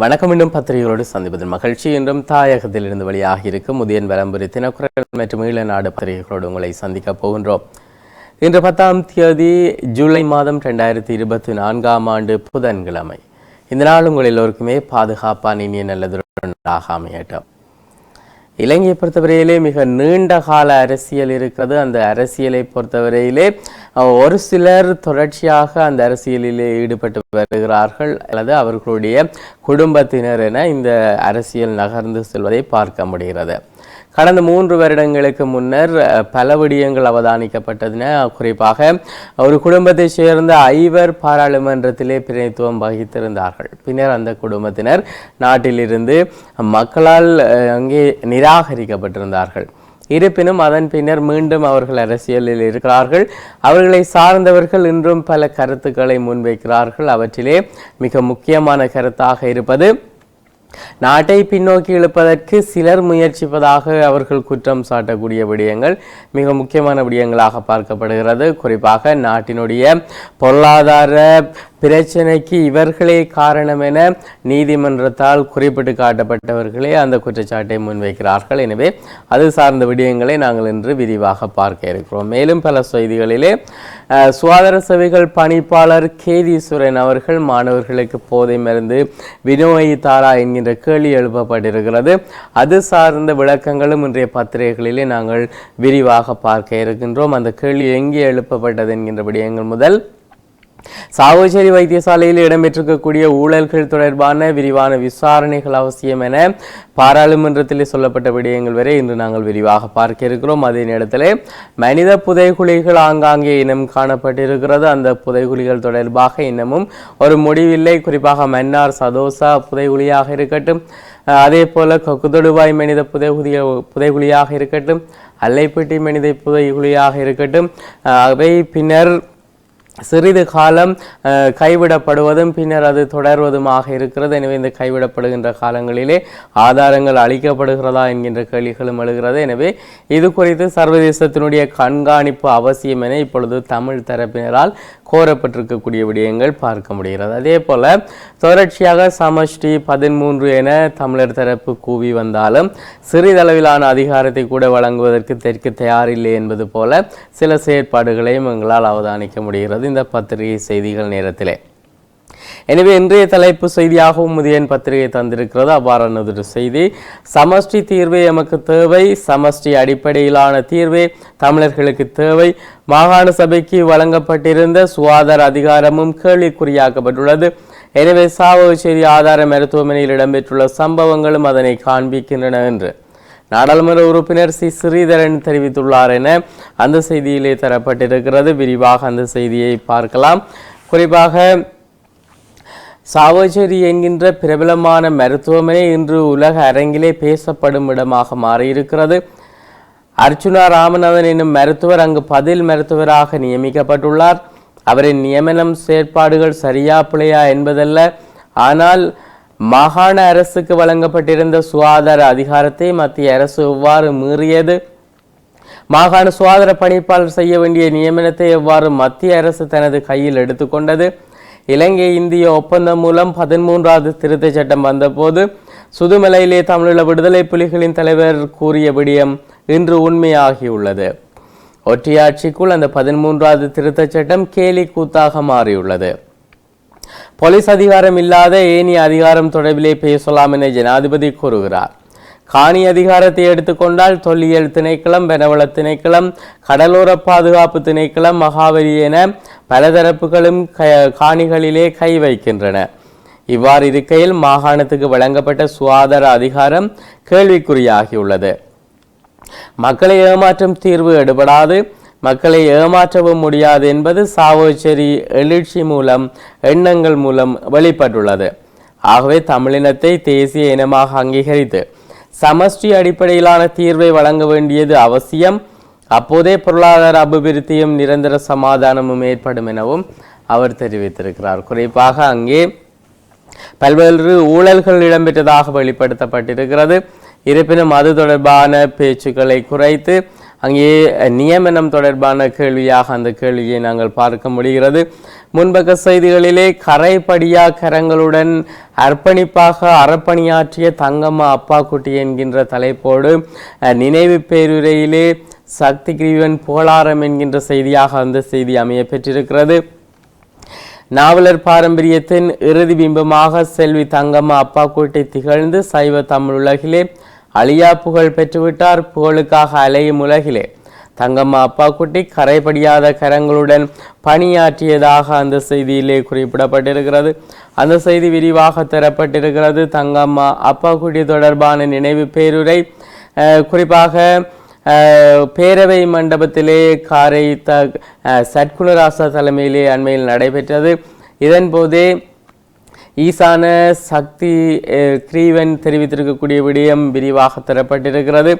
வணக்கம். மீண்டும் பத்திரிகைகளோடு சந்திப்பதன் மகிழ்ச்சி. என்றும் தாயகத்தில் இருந்து வெளியாக இருக்கும் முதியன் வரம்புரி தினக்குரல் மற்றும் ஈழநாடு பத்திரிகைகளோடு உங்களை சந்திக்கப் போகின்றோம். இன்று பத்தாம் தேதி ஜூலை மாதம் ரெண்டாயிரத்தி இருபத்தி நான்காம் ஆண்டு புதன்கிழமை. இந்த நாள் உங்கள் எல்லோருக்குமே பாதுகாப்பான இனிய நல்லதுடாக அமையட்டும். இலங்கையை பொறுத்தவரையிலே மிக நீண்ட கால அரசியல் இருக்கிறது. அந்த அரசியலை பொறுத்தவரையிலே ஒரு சிலர் தொடர்ச்சியாக அந்த அரசியலிலே ஈடுபட்டு வருகிறார்கள். அல்லது அவர்களுடைய குடும்பத்தினர் என இந்த அரசியல் நகர்ந்து செல்வதை பார்க்க முடிகிறது. கடந்த மூன்று வருடங்களுக்கு முன்னர் பல விடயங்கள் அவதானிக்கப்பட்டதுன குறிப்பாக ஒரு குடும்பத்தை சேர்ந்த ஐவர் பாராளுமன்றத்திலே பிரதித்துவம் வகித்திருந்தார்கள். பின்னர் அந்த குடும்பத்தினர் நாட்டிலிருந்து மக்களால் அங்கே நிராகரிக்கப்பட்டிருந்தார்கள். இருப்பினும் அதன் பின்னர் மீண்டும் அவர்கள் அரசியலில் இருக்கிறார்கள். அவர்களை சார்ந்தவர்கள் இன்றும் பல கருத்துக்களை முன்வைக்கிறார்கள். அவற்றிலே மிக முக்கியமான கருத்தாக இருப்பது நாட்டை பின்னோக்கி இழுப்பதற்கு சிலர் முயற்சிப்பதாக அவர்கள் குற்றம் சாட்டக்கூடிய விடயங்கள் மிக முக்கியமான விடயங்களாக பார்க்கப்படுகிறது. குறிப்பாக நாட்டினுடைய பொருளாதார பிரச்சனைக்கு இவர்களே காரணம் என நீதிமன்றத்தால் குறிப்பிட்டு காட்டப்பட்டவர்களே அந்த குற்றச்சாட்டை முன்வைக்கிறார்கள். எனவே அது சார்ந்த விடயங்களை நாங்கள் இன்று விரிவாக பார்க்க இருக்கிறோம். மேலும் பல செய்திகளிலே சுகாதார சேவைகள் பணிப்பாளர் கேதீஸ்வரன் அவர்கள் மாணவர்களுக்கு போதை மருந்து விநியோகித்தாரா என்கின்ற கேள்வி எழுப்பப்பட்டிருக்கிறது. அது சார்ந்த விளக்கங்களும் இன்றைய பத்திரிகைகளிலே நாங்கள் விரிவாக பார்க்க இருக்கின்றோம். அந்த கேள்வி எங்கே எழுப்பப்பட்டது என்கின்ற விடயங்கள் முதல் சாவச்சேரி வைத்தியசாலையில் இடம்பெற்றிருக்கக்கூடிய ஊழல்கள் தொடர்பான விரிவான விசாரணைகள் அவசியம் என பாராளுமன்றத்தில் சொல்லப்பட்ட விடயங்கள் வரை இன்று நாங்கள் விரிவாக பார்க்க இருக்கிறோம். அதே நேரத்தில் மனித புதைகுழிகள் ஆங்காங்கே இனம் காணப்பட்டிருக்கிறது. அந்த புதைகுழிகள் தொடர்பாக இன்னமும் ஒரு முடிவில்லை. குறிப்பாக மன்னார் சதோசா புதைகுழியாக இருக்கட்டும் அஹ் அதே போல கொக்குதொடுவாய் மனித புதைகுழிய புதைகுழியாக இருக்கட்டும் அல்லைப்பட்டி மனித புதைகுழியாக இருக்கட்டும் அஹ் அவை பின்னர் சிறிது காலம் கைவிடப்படுவதும் பின்னர் அது தொடர்வதுமாக இருக்கிறது. எனவே இந்த கைவிடப்படுகின்ற காலங்களிலே ஆதாரங்கள் அளிக்கப்படுகிறதா என்கின்ற கேள்விகளும் எழுகிறது. எனவே இது குறித்து சர்வதேசத்தினுடைய கண்காணிப்பு அவசியம் என இப்பொழுது தமிழ் தரப்பினரால் கோரப்பட்டிருக்கக்கூடிய விடயங்கள் பார்க்க முடிகிறது. அதே போல் தொடர்ச்சியாக சமஷ்டி பதிமூன்று என தமிழர் தரப்பு கூவி வந்தாலும் சிறிதளவிலான அதிகாரத்தை கூட வழங்குவதற்கு தெற்கு தயாரில்லை என்பது போல சில செயற்பாடுகளையும் எங்களால் அவதானிக்க முடிகிறது. இந்த பத்திரிகை செய்திகள் நேரத்திலே. எனவே இன்றைய தலைப்பு செய்தியாகவும் முதியன் பத்திரிகை தந்திருக்கிறது. அவ்வாறானது செய்தி. சமஷ்டி தீர்வே எமக்கு தேவை. சமஷ்டி அடிப்படையிலான தீர்வே தமிழர்களுக்கு தேவை. மாகாண சபைக்கு வழங்கப்பட்டிருந்த சுகாதார அதிகாரமும் கேள்விக்குறியாக்கப்பட்டுள்ளது. எனவே சாவகச்சேரி ஆதார மருத்துவமனையில் இடம்பெற்றுள்ள சம்பவங்களும் அதனை காண்பிக்கின்றன என்று. நாடாளுமன்ற உறுப்பினர் சி. ஸ்ரீதரன் தெரிவித்துள்ளார் என அந்த செய்தியிலே தரப்பட்டிருக்கிறது. விரிவாக அந்த செய்தியை பார்க்கலாம். குறிப்பாக சாவச்சேரி என்கின்ற பிரபலமான மருத்துவமனை இன்று உலக அரங்கிலே பேசப்படும் இடமாக மாறியிருக்கிறது. அர்ச்சுனா ராமநாதன் என்னும் மருத்துவர் அங்கு பதில் மருத்துவராக நியமிக்கப்பட்டுள்ளார். அவரின் நியமனம் செயற்பாடுகள் சரியா பிழையா என்பதல்ல. ஆனால் மாகாண அரசுக்கு வழங்கப்பட்டிருந்த சுகாதார அதிகாரத்தை மத்திய அரசு எவ்வாறு மீறியது? மாகாண சுகாதார பணிப்பாளர் செய்ய வேண்டிய நியமனத்தை எவ்வாறு மத்திய அரசு தனது கையில் எடுத்துக்கொண்டது? இலங்கை இந்திய ஒப்பந்தம் மூலம் பதிமூன்றாவது திருத்தச் சட்டம் வந்தபோது சுதுமலையிலே தமிழீழ விடுதலை புலிகளின் தலைவர் கூறிய விடயம் இன்று உண்மையாகியுள்ளது. ஒற்றையாட்சிக்குள் அந்த பதிமூன்றாவது திருத்தச் சட்டம் கேலி கூத்தாக மாறியுள்ளது. போலீஸ் அதிகாரம் இல்லாத ஏனி அதிகாரம் தொடர்பிலே பேசலாம் என ஜனாதிபதி கூறுகிறார். காணி அதிகாரத்தை எடுத்துக்கொண்டால் தொல்லியல் திணைக்களம் பெனவள திணைக்களம் கடலோர பாதுகாப்பு திணைக்களம் மகாவலி என பலதரப்புகளும் க- காணிகளிலே கை வைக்கின்றன. இவ்வாறு இருக்கையில் மாகாணத்துக்கு வழங்கப்பட்ட சுகாதார அதிகாரம் கேள்விக்குறியாகியுள்ளது. மக்களை ஏமாற்றும் தீர்வு எடுபடாது. மக்களை ஏமாற்றவும் முடியாது என்பது சாவோச்சேரி எழுச்சி மூலம் எண்ணங்கள் மூலம் வெளிப்பட்டுள்ளது. ஆகவே தமிழினத்தை தேசிய இனமாக அங்கீகரித்து சமஷ்டி அடிப்படையிலான தீர்வை வழங்க வேண்டியது அவசியம். அப்போதே பொருளாதார அபிவிருத்தியும் நிரந்தர சமாதானமும் ஏற்படும் எனவும் அவர் தெரிவித்திருக்கிறார். குறிப்பாக அங்கே பல்வேறு ஊழல்கள் இடம்பெற்றதாக வெளிப்படுத்தப்பட்டிருக்கிறது. இருப்பினும் அது தொடர்பான பேச்சுக்களை குறைத்து அங்கே நியமனம் தொடர்பான கேள்வியாக அந்த கேள்வியை நாங்கள் பார்க்க முடிகிறது. முன்பக்க செய்திகளிலே கரைப்படியா கரங்களுடன் அர்ப்பணிப்பாக அறப்பணியாற்றிய தங்கம்மா அப்பா குட்டி என்கின்ற தலைப்போடு அஹ், நினைவு பேருரையிலே சக்தி கிரீவன் புகழாரம் என்கின்ற செய்தியாக அந்த செய்தி அமைய பெற்றிருக்கிறது. நாவலர் பாரம்பரியத்தின் இறுதி பிம்பமாக செல்வி தங்கம்மா அப்பா கூட்டை திகழ்ந்து சைவ தமிழ் உலகிலே அழியா புகழ் பெற்றுவிட்டார் புகழுக்காக அலையும் உலகிலே. தங்கம்மா அப்பா குட்டி கரைபடியாத கரங்களுடன் பணியாற்றியதாக அந்த செய்தியிலே குறிப்பிடப்பட்டிருக்கிறது. அந்த செய்தி விரிவாக தரப்பட்டிருக்கிறது. தங்கம்மா அப்பா குட்டி தொடர்பான நினைவு பேருரை குறிப்பாக பேரவை மண்டபத்திலே காரை த சட்குணராசா தலைமையிலே அண்மையில் நடைபெற்றது. இதன்போதே ஈசான சக்தி கிரீவன் தெரிவித்திருக்கக்கூடிய விடயம் விரிவாக தரப்பட்டிருக்கிறது.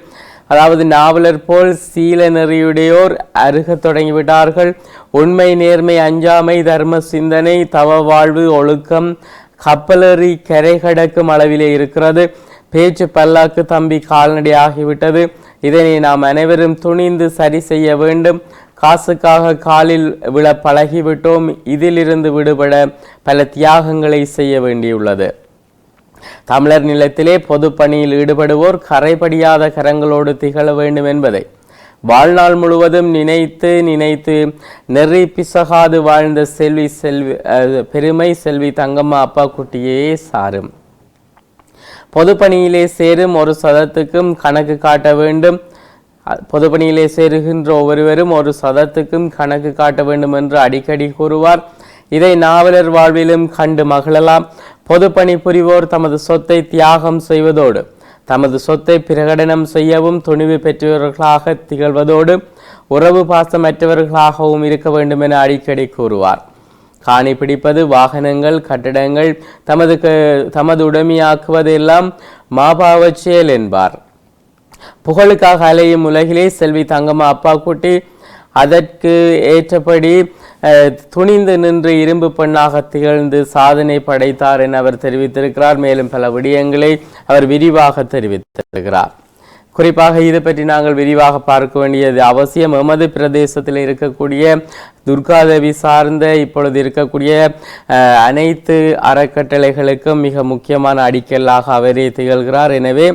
அதாவது நாவலர் போல் சீல நெறியுடையோர் அருகத் தொடங்கிவிட்டார்கள். உண்மை நேர்மை அஞ்சாமை தர்ம சிந்தனை தவ வாழ்வு ஒழுக்கம் கப்பலறி கரை கடக்கும் அளவிலே இருக்கிறது. பேச்சு பல்லாக்கு தம்பி கால்நடை ஆகிவிட்டது. இதனை நாம் அனைவரும் துணிந்து சரி செய்ய வேண்டும். காசுக்காக காலில் விழ பழகிவிட்டோம் இதிலிருந்து விடுபட பல தியாகங்களை செய்ய வேண்டியுள்ளது. தமிழர் நிலத்திலே பொது பணியில் ஈடுபடுவோர் கரைபடியாத கரங்களோடு திகழ வேண்டும் என்பதை. வாழ்நாள் முழுவதும் நினைத்து நினைத்து நெறி பிசகாது வாழ்ந்த செல்வி செல்வி பெருமை செல்வி தங்கம்மா அப்பா குட்டியே சாரும். பொதுப்பணியிலே சேரும் ஒரு சதத்துக்கும் கணக்கு காட்ட வேண்டும். பொதுப்பணியிலே சேருகின்ற ஒவ்வொருவரும் ஒரு சதத்துக்கும் கணக்கு காட்ட வேண்டும் என்று அடிக்கடி கூறுவார். இதை நாவலர் வாழ்விலும் கண்டு மகிழலாம். பொதுப்பணி புரிவோர் தமது சொத்தை தியாகம் செய்வதோடு தமது சொத்தை பிரகடனம் செய்யவும் துணிவு பெற்றவர்களாக திகழ்வதோடு உறவு பாசமற்றவர்களாகவும் இருக்க வேண்டும் என அடிக்கடி கூறுவார். காணி பிடிப்பது வாகனங்கள் கட்டடங்கள் தமது க- தமது உடைமையாக்குவதெல்லாம் மாபாவச் செயல் என்பார். புகழுக்காக அலையும் உலகிலே செல்வி தங்கம்மா அப்பா குட்டி அதற்கு ஏற்றபடி துணிந்து நின்று இரும்பு பெண்ணாக திகழ்ந்து சாதனை படைத்தார் என அவர் தெரிவித்திருக்கிறார். மேலும் பல விடயங்களை அவர் விரிவாக தெரிவித்திருக்கிறார். குறிப்பாக இது பற்றி நாங்கள் விரிவாக பார்க்க வேண்டியது அவசியம். எமது பிரதேசத்தில் இருக்கக்கூடிய துர்காதேவி சார்ந்த இப்பொழுது இருக்கக்கூடிய அனைத்து அறக்கட்டளைகளுக்கும் மிக முக்கியமான அடிக்கல்லாக அவரே திகழ்கிறார். எனவே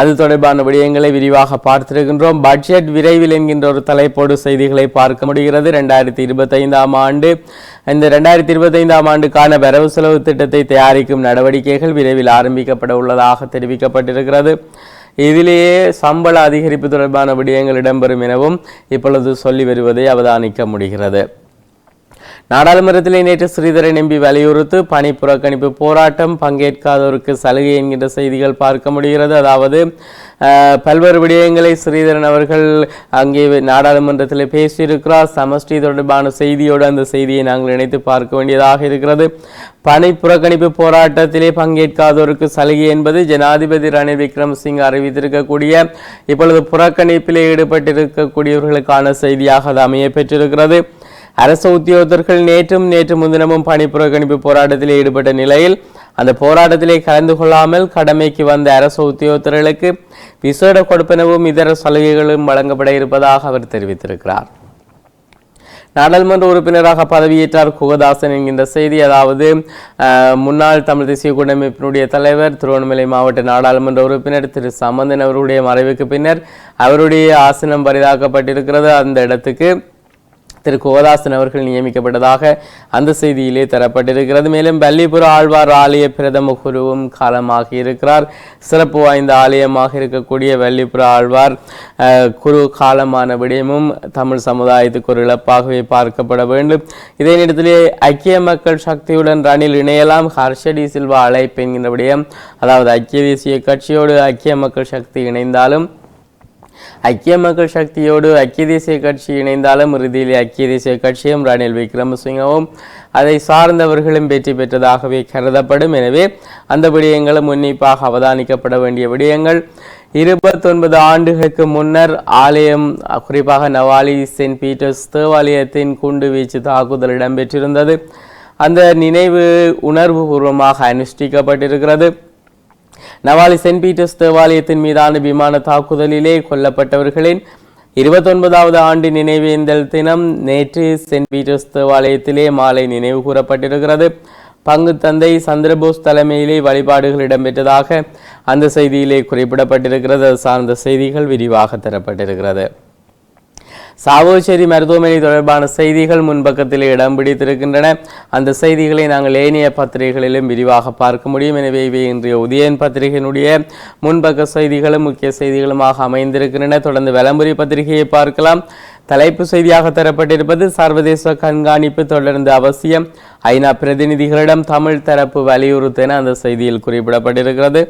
அது தொடர்பான விடயங்களை விரிவாக பார்த்திருக்கின்றோம். பட்ஜெட் விரைவில் என்கின்ற ஒரு தலைப்போடு செய்திகளை பார்க்க முடிகிறது. ரெண்டாயிரத்தி இருபத்தைந்தாம் ஆண்டு இந்த ரெண்டாயிரத்தி இருபத்தைந்தாம் ஆண்டுக்கான வரவு செலவு திட்டத்தை தயாரிக்கும் நடவடிக்கைகள் விரைவில் ஆரம்பிக்கப்பட உள்ளதாக தெரிவிக்கப்பட்டிருக்கிறது. இதிலேயே சம்பள அதிகரிப்பு தொடர்பான விடயங்கள் இடம்பெறும் எனவும் இப்பொழுது சொல்லி வருவதை அவதானிக்க முடிகிறது. நாடாளுமன்றத்திலே நேற்று ஸ்ரீதரன் எம்பி வலியுறுத்து பணி புறக்கணிப்பு போராட்டம் பங்கேற்காதோருக்கு சலுகை என்கின்ற செய்திகள் பார்க்க முடிகிறது. அதாவது பல்வேறு விடயங்களை ஸ்ரீதரன் அவர்கள் அங்கே நாடாளுமன்றத்தில் பேசியிருக்கிறார். சமஷ்டி தொடர்பான செய்தியோடு அந்த செய்தியை நாங்கள் இணைத்து பார்க்க வேண்டியதாக இருக்கிறது. பணி புறக்கணிப்பு போராட்டத்திலே பங்கேற்காதோருக்கு சலுகை என்பது ஜனாதிபதி ரணில் விக்ரம்சிங் அறிவித்திருக்கக்கூடிய இப்பொழுது புறக்கணிப்பிலே ஈடுபட்டிருக்கக்கூடியவர்களுக்கான செய்தியாக அது அமைய பெற்றிருக்கிறது. அரசு உத்தியோகத்தர்கள் நேற்றும் நேற்று முன்தினமும் பணி புறக்கணிப்பு போராட்டத்தில் ஈடுபட்ட நிலையில் அந்த போராட்டத்திலே கலந்து கொள்ளாமல் கடமைக்கு வந்த அரசு உத்தியோகத்தர்களுக்கு விசேட கொடுப்பனவும் இதர சலுகைகளும் வழங்கப்பட இருப்பதாக அவர் தெரிவித்திருக்கிறார். நாடாளுமன்ற உறுப்பினராக பதவியேற்றார் குகதாசன் என்கின்ற செய்தி அதாவது முன்னாள் தமிழ் தேசிய கூட்டமைப்பினுடைய தலைவர் திருவண்ணாமலை மாவட்ட நாடாளுமன்ற உறுப்பினர் திரு. சம்பந்தன் அவருடைய மறைவுக்கு பின்னர் அவருடைய ஆசனம் பரிதாக்கப்பட்டிருக்கிறது. அந்த இடத்துக்கு திரு கோதாசன் அவர்கள் நியமிக்கப்பட்டதாக அந்த செய்தியிலே தரப்பட்டிருக்கிறது. மேலும் பள்ளிபுர ஆழ்வார் ஆலய பிரதம குருவும் காலமாக இருக்கிறார். சிறப்பு வாய்ந்த ஆலயமாக இருக்கக்கூடிய வள்ளிபுர ஆழ்வார் குரு காலமான விடயமும் தமிழ் சமுதாயத்துக்கு ஒரு இழப்பாகவே பார்க்கப்பட வேண்டும். இதே நேரத்திலே ஐக்கிய மக்கள் சக்தியுடன் ரணில் இணையலாம் ஹர்ஷடி சில்வா அழைப்பு என்கின்ற விடயம் அதாவது ஐக்கிய தேசிய கட்சியோடு ஐக்கிய மக்கள் சக்தி இணைந்தாலும் ஐக்கிய மக்கள் சக்தியோடு ஐக்கிய தேசிய கட்சி இணைந்தாலும் இறுதியில் ஐக்கிய தேசிய கட்சியும் ரணில் விக்ரமசிங்கவும் அதை சார்ந்தவர்களும் வெற்றி பெற்றதாகவே கருதப்படும். எனவே அந்த விடயங்களும் உன்னிப்பாக அவதானிக்கப்பட வேண்டிய விடயங்கள். இருபத்தொன்பது ஆண்டுகளுக்கு முன்னர் ஆலயம் குறிப்பாக நவாலி சென்ட் பீட்டர்ஸ் தேவாலயத்தின் குண்டு வீச்சு தாக்குதல் இடம்பெற்றிருந்தது. அந்த நினைவு உணர்வுபூர்வமாக அனுஷ்டிக்கப்பட்டிருக்கிறது. நவாலி சென்ட் பீட்டர்ஸ் தேவாலயத்தின் மீதான விமான தாக்குதலிலே கொல்லப்பட்டவர்களின் இருபத்தொன்பதாவது ஆண்டு நினைவேந்தல் தினம் நேற்று சென்ட் பீட்டர்ஸ் தேவாலயத்திலே மாலை நினைவு கூறப்பட்டிருக்கிறது. பங்கு தந்தை சந்திரபோஸ் தலைமையிலே வழிபாடுகள் இடம்பெற்றதாக அந்த செய்தியிலே குறிப்பிடப்பட்டிருக்கிறது. சார்ந்த செய்திகள் விரிவாக தரப்பட்டிருக்கிறது. சாவோச்சேரி மருத்துவமனை தொடர்பான செய்திகள் முன்பக்கத்தில் இடம் பிடித்திருக்கின்றன. அந்த செய்திகளை நாங்கள் ஏனைய பத்திரிகைகளிலும் விரிவாக பார்க்க முடியும். எனவே இவை இன்றைய உதயன் பத்திரிகையினுடைய முன்பக்க செய்திகளும் முக்கிய செய்திகளுமாக அமைந்திருக்கின்றன. தொடர்ந்து வலம்புரி பத்திரிகையை பார்க்கலாம். தலைப்பு செய்தியாக தரப்பட்டிருப்பது சர்வதேச கண்காணிப்பு தொடர்ந்து அவசியம். ஐநா பிரதிநிதிகளிடம் தமிழ் தரப்பு வலியுறுத்தென அந்த செய்தியில் குறிப்பிடப்பட்டிருக்கிறது.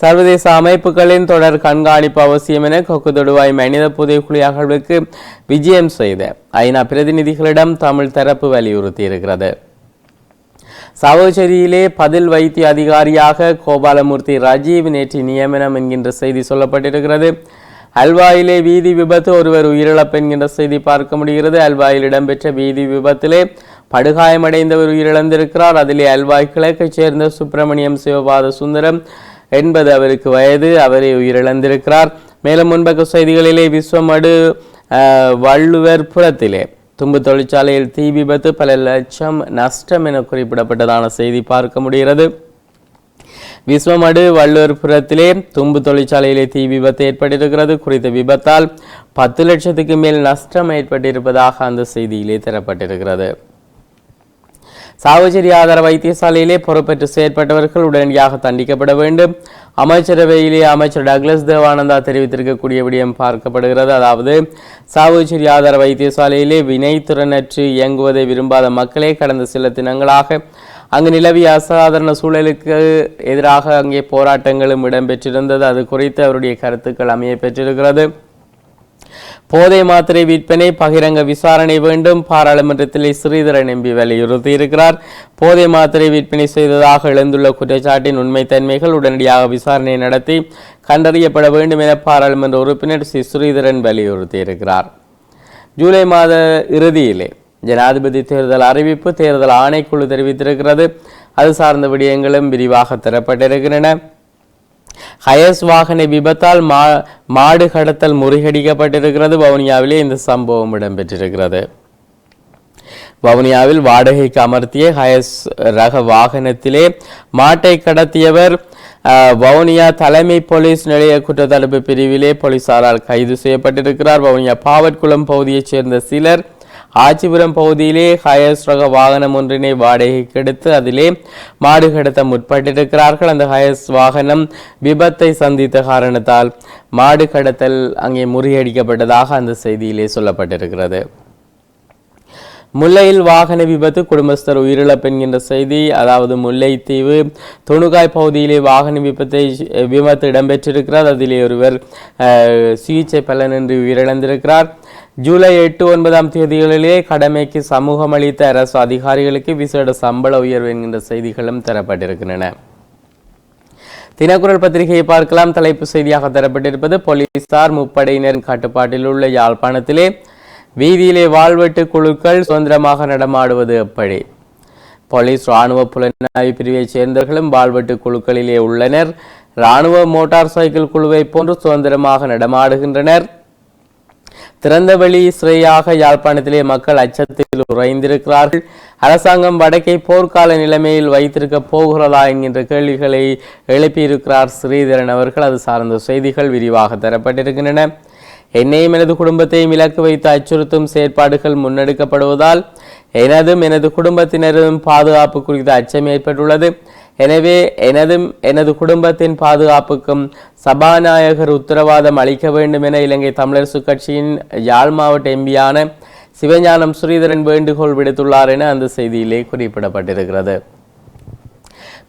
சர்வதேச அமைப்புகளின் தொடர் கண்காணிப்பு அவசியம் என கொக்குதொடுவாய் மனித புதைக்குழி அகழ்வுக்கு விஜயம் செய்த ஐநா பிரதிநிதிகளிடம் தமிழ் தரப்பு வலியுறுத்தி இருக்கிறது பதில் வைத்திய அதிகாரியாக கோபாலமூர்த்தி ராஜீவ் நேற்று நியமனம் என்கின்ற செய்தி சொல்லப்பட்டிருக்கிறது. அல்வாயிலே வீதி விபத்து ஒருவர் உயிரிழப்பு என்கின்ற செய்தி பார்க்க முடிகிறது. அல்வாயில் இடம்பெற்ற வீதி விபத்திலே படுகாயமடைந்தவர் உயிரிழந்திருக்கிறார். அதிலே அல்வாய் கிழக்கைச் சேர்ந்த சுப்பிரமணியம் சிவபாத சுந்தரம் எண்பது அவருக்கு வயது அவரே உயிரிழந்திருக்கிறார். மேலும் முன்பக்க செய்திகளிலே விஸ்வமடு வள்ளுவர் புறத்திலே தும்பு தொழிற்சாலையில் தீ விபத்து பல லட்சம் நஷ்டம் என குறிப்பிடப்பட்டதான செய்தி பார்க்க முடிகிறது. விஸ்வமடு வள்ளுவர்புரத்திலே தும்பு தொழிற்சாலையிலே தீ விபத்து ஏற்பட்டிருக்கிறது. குறித்த விபத்தால் பத்து லட்சத்துக்கு மேல் நஷ்டம் ஏற்பட்டிருப்பதாக அந்த செய்தியிலே தரப்பட்டிருக்கிறது. சாவச்சேரி ஆதார வைத்தியசாலையிலே பொறுப்பேற்று செயற்பட்டவர்கள் உடனடியாக தண்டிக்கப்பட வேண்டும். அமைச்சரவையிலே அமைச்சர் டக்ளஸ் தேவானந்தா தெரிவித்திருக்கக்கூடிய விடயம் பார்க்கப்படுகிறது. அதாவது சாவச்சேரி ஆதார வைத்தியசாலையிலே வினைத்திறனற்று இயங்குவதை விரும்பாத மக்களே கடந்த சில தினங்களாக அங்கு நிலவிய அசாதாரண சூழலுக்கு எதிராக அங்கே போராட்டங்களும் இடம்பெற்றிருந்தது. அது குறித்து அவருடைய கருத்துக்கள் அமைய பெற்றிருக்கிறது. போதை மாத்திரை விற்பனை பகிரங்க விசாரணை வேண்டும். பாராளுமன்றத்திலே ஸ்ரீதரன் எம்பி வலியுறுத்தி இருக்கிறார் போதை மாத்திரை விற்பனை செய்ததாக எழுந்துள்ள குற்றச்சாட்டின் உண்மைத்தன்மைகள் உடனடியாக விசாரணை நடத்தி கண்டறியப்பட வேண்டும் என பாராளுமன்ற உறுப்பினர் சி ஸ்ரீதரன் வலியுறுத்தி இருக்கிறார் ஜூலை மாத இறுதியிலே ஜனாதிபதி தேர்தல் அறிவிப்பு தேர்தல் ஆணைக்குழு தெரிவித்திருக்கிறது. அது சார்ந்த விடயங்களும் விரிவாக தரப்பட்டிருக்கின்றன. ஹயஸ் வாகன விபத்தால் மா மாடு கடத்தல் முறிகடிக்கப்பட்டிருக்கிறது. வவுனியாவிலே இந்த சம்பவம் இடம்பெற்றிருக்கிறது. வவுனியாவில் வாடகைக்கு அமர்த்திய ஹயஸ் ரக வாகனத்திலே மாட்டை கடத்தியவர் வவுனியா தலைமை போலீஸ் நிலைய குற்றத்தடுப்பு பிரிவிலே போலீசாரால் கைது செய்யப்பட்டிருக்கிறார். வவுனியா பாவட்குளம் பகுதியைச் சேர்ந்த சிலர் ஆச்சிபுரம் பகுதியிலே ஹயஸ் ரக வாகனம் ஒன்றினை வாடகைக்கு எடுத்து அதிலே மாடு கடத்த முற்பட்டிருக்கிறார்கள். அந்த ஹயஸ் வாகனம் விபத்தை சந்தித்த காரணத்தால் மாடு கடத்தல் அங்கே முறியடிக்கப்பட்டதாக அந்த செய்தியிலே சொல்லப்பட்டிருக்கிறது. முல்லையில் வாகன விபத்து குடும்பஸ்தர் உயிரிழப்பு என்கின்ற செய்தி அதாவது முல்லைத்தீவு துணுகாய் பகுதியிலே வாகன விபத்தை விபத்து இடம்பெற்றிருக்கிறார் அதிலே ஒருவர் அஹ், சிகிச்சை பலனின்றி உயிரிழந்திருக்கிறார். ஜூலை எட்டு ஒன்பதாம் தேதிகளிலே கடமைக்கு சமூகம் அளித்த அரசு அதிகாரிகளுக்கு விசேட சம்பள உயர்வு என்கின்ற செய்திகளும் தரப்பட்டிருக்கின்றன. தினக்குரல் பத்திரிகையை பார்க்கலாம். தலைப்பு செய்தியாக தரப்பட்டிருப்பது போலீசார் முப்படையினரின் கட்டுப்பாட்டில் உள்ள யாழ்ப்பாணத்திலே வீதியிலே வாழ்வெட்டு குழுக்கள் சுதந்திரமாக நடமாடுவது எப்படி? போலீஸ் ராணுவ புலனாய்வு பிரிவைச் சேர்ந்தவர்களும் வாழ்வெட்டு குழுக்களிலே உள்ளனர். ராணுவ மோட்டார் சைக்கிள் குழுவை போன்று சுதந்திரமாக நடமாடுகின்றனர். திறந்தவெளி சிறையாக யாழ்ப்பாணத்திலே மக்கள் அச்சத்தில் உறைந்திருக்கிறார்கள். அரசாங்கம் வடக்கை போர்க்கால நிலைமையில் வைத்திருக்க போகிறதா என்கின்ற கேள்விகளை எழுப்பியிருக்கிறார் ஸ்ரீதரன் அவர்கள். அது சார்ந்த செய்திகள் விரிவாக தரப்பட்டிருக்கின்றன. என்னையும் எனது குடும்பத்தையும் இலக்கு வைத்து அச்சுறுத்தும் செயற்பாடுகள் முன்னெடுக்கப்படுவதால் எனதும் எனது குடும்பத்தினரும் பாதுகாப்பு குறித்த அச்சம் ஏற்பட்டுள்ளது. எனவே எனதும் எனது குடும்பத்தின் பாதுகாப்புக்கும் சபாநாயகர் உத்தரவாதம் அளிக்க வேண்டும் என இலங்கை தமிழரசு கட்சியின் யாழ் மாவட்ட எம்பியான சிவஞானம் ஸ்ரீதரன் வேண்டுகோள் விடுத்துள்ளார் என அந்த செய்தியிலே குறிப்பிடப்பட்டிருக்கிறது.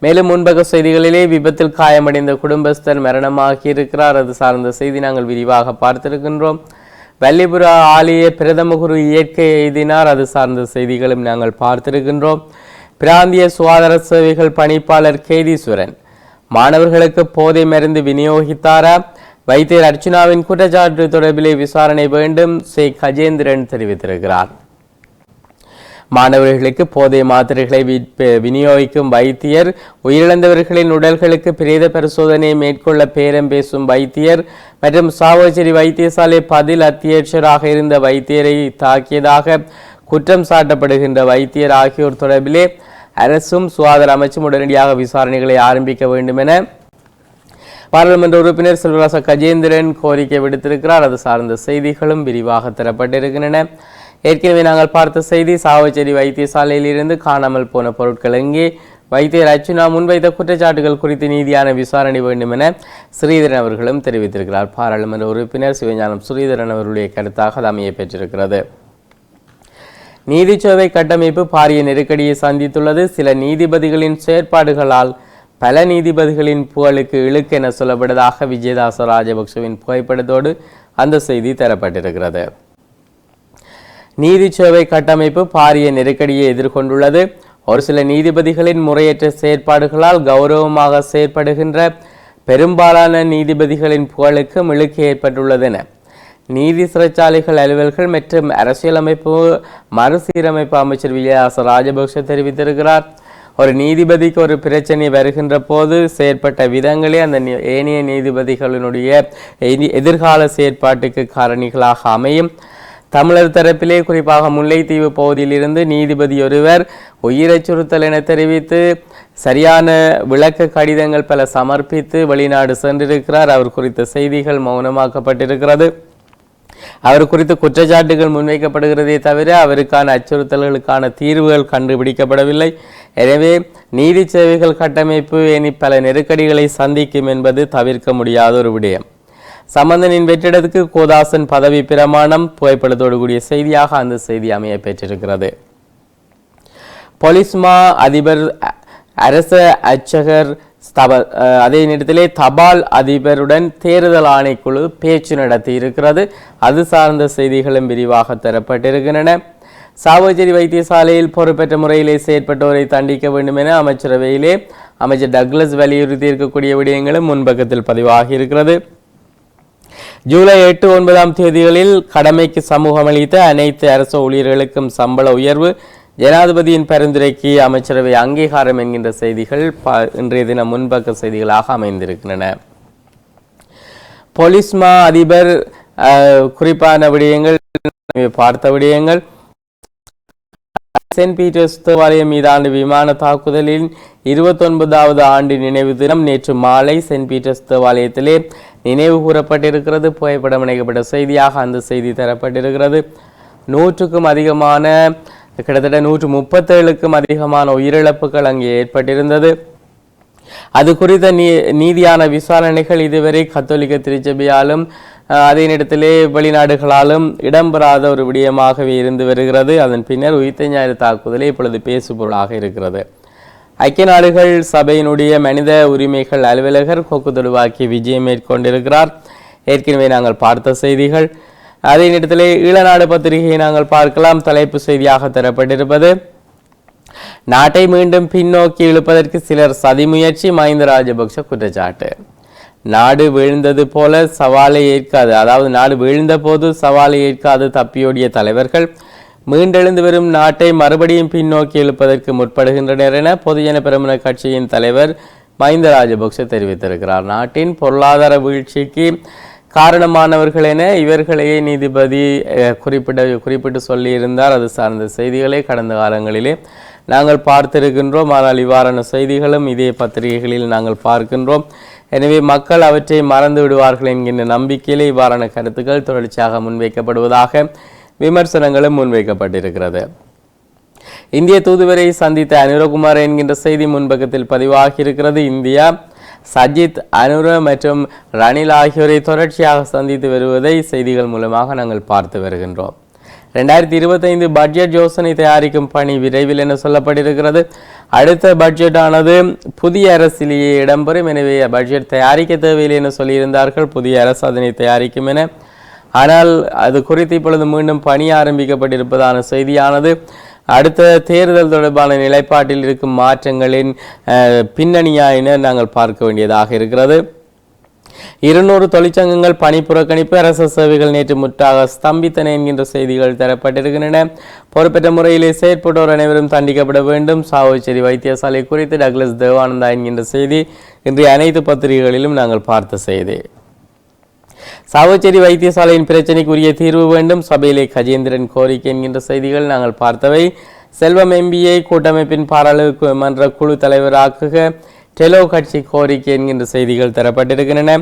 மேலும் முன்பக செய்திகளிலே விபத்தில் காயமடைந்த குடும்பஸ்தர் மரணமாகி இருக்கிறார் அது சார்ந்த செய்தி நாங்கள் விரிவாக பார்த்திருக்கின்றோம். வல்லிபுர ஆலய பிரதம குரு இயற்கை எழுதினார் அது சார்ந்த செய்திகளும் நாங்கள் பார்த்திருக்கின்றோம். பிராந்திய சுகாதார சேவைகள் பணிப்பாளர் கேதீஸ்வரன். மாணவர்களுக்கு போதை மருந்து விநியோகித்தாரா? வைத்தியர் அர்ச்சுனாவின் குற்றச்சாட்டு தொடர்பிலே விசாரணை வேண்டும் சே. கஜேந்திரன் தெரிவித்திருக்கிறார். மாணவர்களுக்கு போதை மாத்திரைகளை விநியோகிக்கும் வைத்தியர் உயிரிழந்தவர்களின் உடல்களுக்கு பிரேத பரிசோதனையை மேற்கொள்ள பேரம் பேசும் வைத்தியர் மற்றும் சாவச்சேரி வைத்தியசாலை பதில் அத்தியட்சராக இருந்த வைத்தியரை தாக்கியதாக குற்றம் சாட்டப்படுகின்ற வைத்தியர் ஆகியோர் தொடர்பிலே அரசும் சுகாதார அமைச்சும் உடனடியாக விசாரணைகளை ஆரம்பிக்க வேண்டும் என பாராளுமன்ற உறுப்பினர் செல்வராச கஜேந்திரன் கோரிக்கை விடுத்திருக்கிறார். அது சார்ந்த செய்திகளும் விரிவாக தரப்பட்டிருக்கின்றன. ஏற்கனவே நாங்கள் பார்த்த செய்தி சாவச்சேரி வைத்தியசாலையிலிருந்து காணாமல் போன பொருட்கள் எங்கே? வைத்தியர் அர்ச்சுனா முன்வைத்த குற்றச்சாட்டுகள் குறித்து நீதியான விசாரணை வேண்டும் என ஸ்ரீதரன் அவர்களும் தெரிவித்திருக்கிறார். பாராளுமன்ற உறுப்பினர் சிவஞானம் ஸ்ரீதரன் அவருடைய கருத்தாக அது அமைய பெற்றிருக்கிறது. நீதிச்சேவை கட்டமைப்பு பாரிய நெருக்கடியை சந்தித்துள்ளது. சில நீதிபதிகளின் செயற்பாடுகளால் பல நீதிபதிகளின் புகழுக்கு இழுக்கு என சொல்லப்படுவதாக விஜயதாச ராஜபக்சவின் புகைப்படத்தோடு அந்த செய்தி தரப்பட்டிருக்கிறது. நீதிச்சேவை கட்டமைப்பு பாரிய நெருக்கடியை எதிர்கொண்டுள்ளது. ஒரு சில நீதிபதிகளின் முறையற்ற செயற்பாடுகளால் கௌரவமாக செயற்படுகின்ற பெரும்பாலான நீதிபதிகளின் புகழுக்கு இழுக்கு ஏற்பட்டுள்ளது என நீதி சிறைச்சாலைகள் அலுவல்கள் மற்றும் அரசியலமைப்பு மறுசீரமைப்பு அமைச்சர் விஜயாச ராஜபக்ஷ தெரிவித்திருக்கிறார். ஒரு நீதிபதிக்கு ஒரு பிரச்சனை வருகின்ற போது செயற்பட்ட விதங்களே அந்த ஏனைய நீதிபதிகளினுடைய எதி- எதிர்கால செயற்பாட்டுக்கு காரணிகளாக அமையும். தமிழர் தரப்பிலே குறிப்பாக முல்லைத்தீவு பகுதியிலிருந்து நீதிபதி ஒருவர் உயிரச்சுறுத்தல் என தெரிவித்து சரியான விளக்க கடிதங்கள் பல சமர்ப்பித்து வெளிநாடு சென்றிருக்கிறார். அவர் குறித்த செய்திகள் மௌனமாக்கப்பட்டிருக்கிறது. அவர் குறித்து குற்றச்சாட்டுகள் முன்வைக்கப்படுகிறதே தவிர அவருக்கான அச்சுறுத்தல்களுக்கான தீர்வுகள் கண்டுபிடிக்கப்படவில்லை. எனவே நீதி சேவைகள் கட்டமைப்பு இனி பல நெருக்கடிகளை சந்திக்கும் என்பது தவிர்க்க முடியாத ஒரு விடயம். சம்பந்தனின் வெற்றிடத்துக்கு கோதாசன் பதவி பிரமாணம் புகைப்படத்தோடு கூடிய செய்தியாக அந்த செய்தி அமைய பெற்றிருக்கிறது. பொலிஸ்மா அதிபர் அ- அரச அர்ச்சகர் ஸ்தப அதே நேரத்திலே தபால் அதிபருடன் தேர்தல் ஆணைக்குழு பேச்சு நடத்தி இருக்கிறது அது சார்ந்த செய்திகளும் விரிவாக தரப்பட்டிருக்கின்றன. சாவச்சேரி வைத்தியசாலையில் பொறுப்பேற்ற முறையிலே செயற்பட்டோரை தண்டிக்க வேண்டும் என அமைச்சரவையிலே அமைச்சர் டக்ளஸ் வலியுறுத்தி இருக்கக்கூடிய விடயங்களும் முன்பக்கத்தில் பதிவாகி இருக்கிறது ஜூலை எட்டு ஒன்பதாம் தேதிகளில் கடமைக்கு சமூகம் அளித்த அனைத்து அரசு ஊழியர்களுக்கும் சம்பள உயர்வு ஜனாதிபதியின் பரிந்துரைக்கு அமைச்சரவை அங்கீகாரம் என்கின்ற செய்திகள் ப- இன்றைய தினம் முன்பக்க செய்திகளாக அமைந்திருக்கின்றன. பொலிஸ்மா அதிபர் குறிப்பான விடயங்கள் பார்த்த விடயங்கள். சென்ட் பீட்டர்ஸ் தேவாலயம் மீதான விமான தாக்குதலின் இருபத்தொன்பதாவது ஆண்டு நினைவு தினம் நேற்று மாலை சென்ட் பீட்டர்ஸ் தேவாலயத்திலே நினைவு கூறப்பட்டிருக்கிறது. புகைப்படம் இணைக்கப்பட்ட செய்தியாக அந்த செய்தி தரப்பட்டிருக்கிறது. நூற்றுக்கும் அதிகமான கிட்டத்தட்ட நூற்று முப்பத்தேழுக்கும் அதிகமான உயிரிழப்புகள் அங்கே ஏற்பட்டிருந்தது. அது குறித்த நீ நீதியான விசாரணைகள் இதுவரை கத்தோலிக்க திருச்சபையாலும் அதே நேரத்திலே வெளிநாடுகளாலும் இடம்பெறாத ஒரு விடயமாகவே இருந்து வருகிறது. அதன் பின்னர் உயிர்த்த ஞாயிறு தாக்குதலே இப்பொழுது பேசுபொருளாக இருக்கிறது. ஐக்கிய நாடுகள் சபையினுடைய மனித உரிமைகள் அலுவலகர் கொக்கு தொடுவாக்கி விஜயம் மேற்கொண்டிருக்கிறார். ஏற்கனவே நாங்கள் பார்த்த செய்திகள் அதே நேரத்தில் ஈழநாடு பத்திரிகையை நாங்கள் பார்க்கலாம். தலைப்பு செய்தியாக தரப்பட்டிருப்பது நாட்டை மீண்டும் பின்னோக்கி இழுப்பதற்கு சிலர் சதி முயற்சி மஹிந்த ராஜபக்ஷ குற்றச்சாட்டு. நாடு விழுந்தது போல சவாலை ஏற்காது அதாவது நாடு விழுந்த போது சவாலை ஏற்காது தப்பியோடிய தலைவர்கள் மீண்டெழுந்து வரும் நாட்டை மறுபடியும் பின்னோக்கி இழுப்பதற்கு முற்படுகின்றனர் என பொதுஜன பெருமன கட்சியின் தலைவர் மஹிந்த ராஜபக்ஷ தெரிவித்திருக்கிறார். நாட்டின் பொருளாதார வீழ்ச்சிக்கு காரணமானவர்களென இவர்களையே நீதிபதி குறிப்பிட்ட குறிப்பிட குறிப்பிட்டு சொல்லியிருந்தார். அது சார்ந்த செய்திகளை கடந்த காலங்களிலே நாங்கள் பார்த்திருக்கின்றோம். ஆனால் இவ்வாறான செய்திகளும் இதே பத்திரிகைகளில் நாங்கள் பார்க்கின்றோம். எனவே மக்கள் அவற்றை மறந்து விடுவார்கள் என்கின்ற நம்பிக்கையிலே இவ்வாறான கருத்துக்கள் தொடர்ச்சியாக முன்வைக்கப்படுவதாக விமர்சனங்களும் முன்வைக்கப்பட்டிருக்கிறது. இந்திய தூதுவரை சந்தித்த அனுரகுமார் என்கின்ற செய்தி முன்பக்கத்தில் பதிவாகியிருக்கிறது. இந்தியா சஜித் அனுர மற்றும் ரணில் ஆகியோரை தொடர்ச்சியாக சந்தித்து வருவதை செய்திகள் மூலமாக நாங்கள் பார்த்து வருகின்றோம். ரெண்டாயிரத்தி இருபத்தைந்து பட்ஜெட் யோசனை தயாரிக்கும் பணி விரைவில் என சொல்லப்பட்டிருக்கிறது. அடுத்த பட்ஜெட் ஆனது புதிய அரசிலேயே இடம்பெறும். எனவே பட்ஜெட் தயாரிக்க தேவையில்லை என சொல்லியிருந்தார்கள். புதிய அரசு அதனை தயாரிக்கும் என. ஆனால் அது குறித்து இப்பொழுது மீண்டும் பணி ஆரம்பிக்கப்பட்டிருப்பதான செய்தியானது. அடுத்த தேர்தல் தொடர்பான நிலைப்பாட்டில் இருக்கும் மாற்றங்களின் பின்னணியாயின நாங்கள் பார்க்க வேண்டியதாக இருக்கிறது. இருநூறு தொழிற்சங்கங்கள் பணி புறக்கணிப்பு அரசு சேவைகள் நேற்று முற்றாக ஸ்தம்பித்தன என்கின்ற செய்திகள் தரப்பட்டிருக்கின்றன. பொறுப்பேற்ற முறையிலே செயற்பட்டோர் அனைவரும் தண்டிக்கப்பட வேண்டும். சாவுச்சேரி வைத்தியசாலை குறித்து டக்ளஸ் தேவானந்தா என்கின்ற செய்தி இன்றைய அனைத்து பத்திரிகைகளிலும் நாங்கள் பார்த்த செய்தி. சாவச்சேரி வைத்தியசாலையின் பிரச்சினைக்குரிய தீர்வு வேண்டும். சபையிலே கஜேந்திரன் கோரிக்கை என்கின்ற செய்திகள் நாங்கள் பார்த்தவை. செல்வம் எம்பியை கூட்டமைப்பின் பாராளுமன்ற குழு தலைவராக்குக டெலோ கட்சி கோரிக்கை என்கின்ற செய்திகள் தரப்பட்டிருக்கின்றன.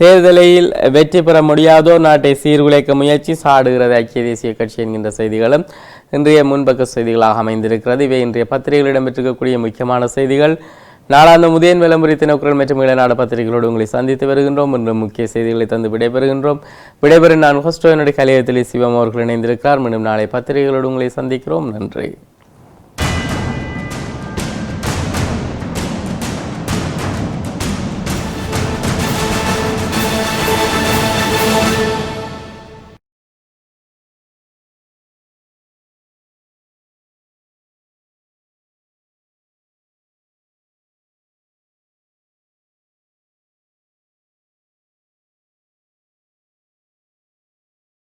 தேர்தலில் வெற்றி பெற முடியாதோ நாட்டை சீர்குலைக்க முயற்சி சாடுகிறது ஐக்கிய தேசிய கட்சி என்கின்ற செய்திகளும் இன்றைய முன்பக்க செய்திகளாக அமைந்திருக்கிறது. இவை இன்றைய பத்திரிகைகளிடம் பெற்றிருக்கக்கூடிய முக்கியமான செய்திகள். நாளாந்த முதியன் விளம்பரி தினக்குரல் மற்றும் இளநாட பத்திரிகைகளோடு உங்களை சந்தித்து வருகின்றோம். இன்று முக்கிய செய்திகளை தந்து விடைபெறுகின்றோம். விடைபெறும் நான் ஹோஸ்டோ என்னுடைய கலையத்திலே சிவம் அவர்கள் இணைந்திருக்கிறார். மீண்டும் நாளை பத்திரிகைகளோடு உங்களை சந்திக்கிறோம். நன்றி.